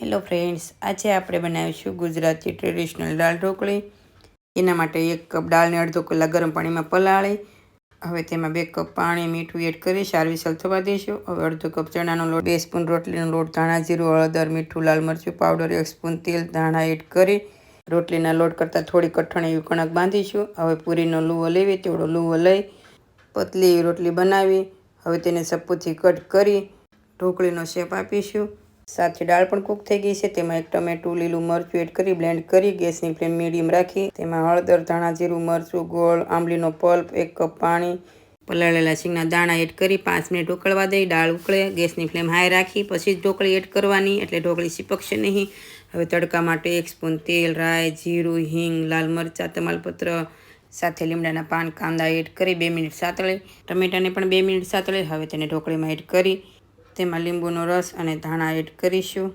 Hello friends આજે આપણે બનાવીશું ગુજરાતી ટ્રેડિશનલ દાળ ઢોકળી. એના માટે એક કપ દાળને અડધો કલાક ગરમ પાણીમાં પલાળી, હવે તેમાં બે કપ પાણી મીઠું એડ કરી ચાર વિસલ થવા દઈશું હવે અડધો કપ ચણાનો લોટ, બે સ્પૂન રોટલીનો લોટ, ધાણા જીરું, હળદર, મીઠું, લાલ મરચું પાવડર, એક સ્પૂન તેલ, ધાણા એડ કરી રોટલીના લોટ કરતાં થોડી કઠણ એવી કણક બાંધીશું. હવે પૂરીનો લુવો લેવી, તેવડો લુવો લઈ પતલી રોટલી બનાવી, હવે તેને સપોથી કટ કરી ઢોકળીનો શેપ આપીશું. સાથે દાળ પણ કૂક થઈ ગઈ છે. તેમાં એક ટમેટું, લીલું મરચું એડ કરી બ્લેન્ડ કરી, ગેસની ફ્લેમ મીડિયમ રાખી. તેમાં હળદર, ધાણા જીરું, મરચું, ગોળ, આંબલીનો પલ્પ, એક કપ પાણી, પલાળેલા સિંગના દાણા એડ કરી પાંચ મિનિટ ઉકળવા દઈ. દાળ ઉકળે, ગેસની ફ્લેમ હાઈ રાખી, પછી જ ઢોકળી એડ કરવાની, એટલે ઢોકળી સીપકશે નહીં. હવે તડકા માટે એક સ્પૂન તેલ, રાઈ, જીરું, હિંગ, લાલ મરચાં, તમાલપત્ર સાથે લીમડાના પાન, કાંદા એડ કરી બે મિનિટ સાતળે. ટમેટાને પણ બે મિનિટ સાતળે. હવે તેને ઢોકળીમાં એડ કરી તેમાં લીંબુનો રસ અને ધાણા એડ કરીશું.